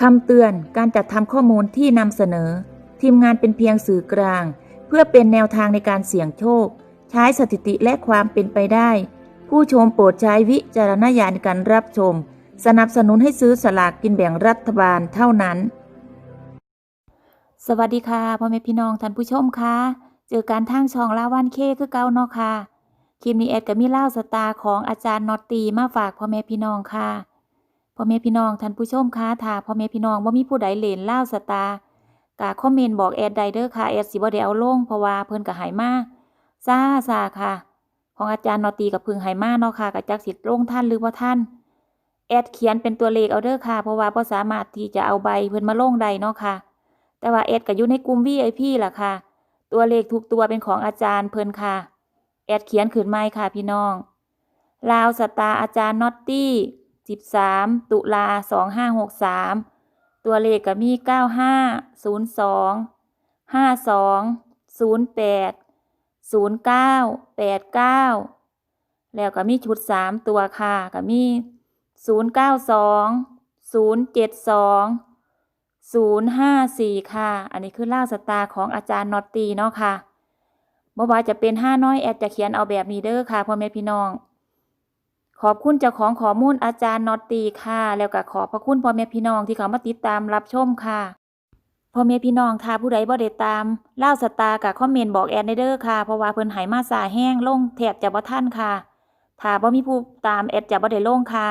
คำเตือนการจัดทำข้อมูลที่นำเสนอ ทีมงานเป็นเพียงสื่อกลาง เพื่อเป็นแนวทางในการเสี่ยงโชค ใช้สถิติและความเป็นไปได้ ผู้ชมโปรดใช้วิจารณญาณในการรับชม สนับสนุนให้ซื้อสลากกินแบ่งรัฐบาลเท่านั้น สวัสดีค่ะพ่อแม่พี่น้องท่านผู้ชมค่ะเจอการทางช่องลาวันเคคือเก่าเนาะค่ะคลิปนี้แอดกับมีเล่าสตาร์ของอาจารย์นอตตีมาฝากพ่อแม่พี่น้องค่ะ พ่อแม่พี่น้องท่านผู้ชมคะถ้าพ่อแม่พี่น้องว่ามีผู้ใดเล่นเล่าสตากะคอมเมนต์บอกแอดไดเดอร์ค่ะแอดสิบ่ได้เอาลงเพราะว่าเพิ่นก็หายมาซาซาค่ะ ของอาจารย์นอตตีกับพึงหายมาเนาะค่ะกับจักสิทธิ์ลงท่านหรือว่าท่านแอดเขียนเป็นตัวเลขเอาเด้อค่ะ เพราะว่าบ่สามารถที่จะเอาใบเพิ่นมาลงได้เนาะค่ะ แต่ว่าแอดก็อยู่ในกลุ่ม VIP ล่ะค่ะ ตัวเลขทุกตัวเป็นของอาจารย์เพิ่นค่ะแอดเขียนขึ้นไม้ค่ะพี่น้องลาวสตาอาจารย์นอตตี้ 13 ตุลา 2563 ตัวเลขก็มี 95 02 52 08 09 89 แล้วก็มีชุด 3 ตัวค่ะก็มี 092 072 054 ค่ะ อันนี้คือล่าสตาของอาจารย์นอตตีเนาะค่ะเมื่อวานจะเป็นห้าน้อยแอดจะเขียนเอาแบบนี้เด้อค่ะพ่อแม่พี่น้อง ขอบคุณเจ้าของข้อมูลอาจารย์นอตตีค่ะ แล้วก็ขอบพระคุณพ่อแม่พี่น้องที่เขามาติดตามรับชมค่ะพ่อแม่พี่น้องถ้าผู้ใดบ่ได้ตามเล่าสตากับคอมเมนต์บอกแอดในเด้อค่ะเพราะว่าเพิ่นหายมาสาแห้งลงแถบจะบ่ทันค่ะถ้าบ่มีผู้ตามแอดจะบ่ได้ลงค่ะ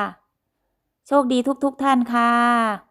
โชคดีทุกๆท่านค่ะ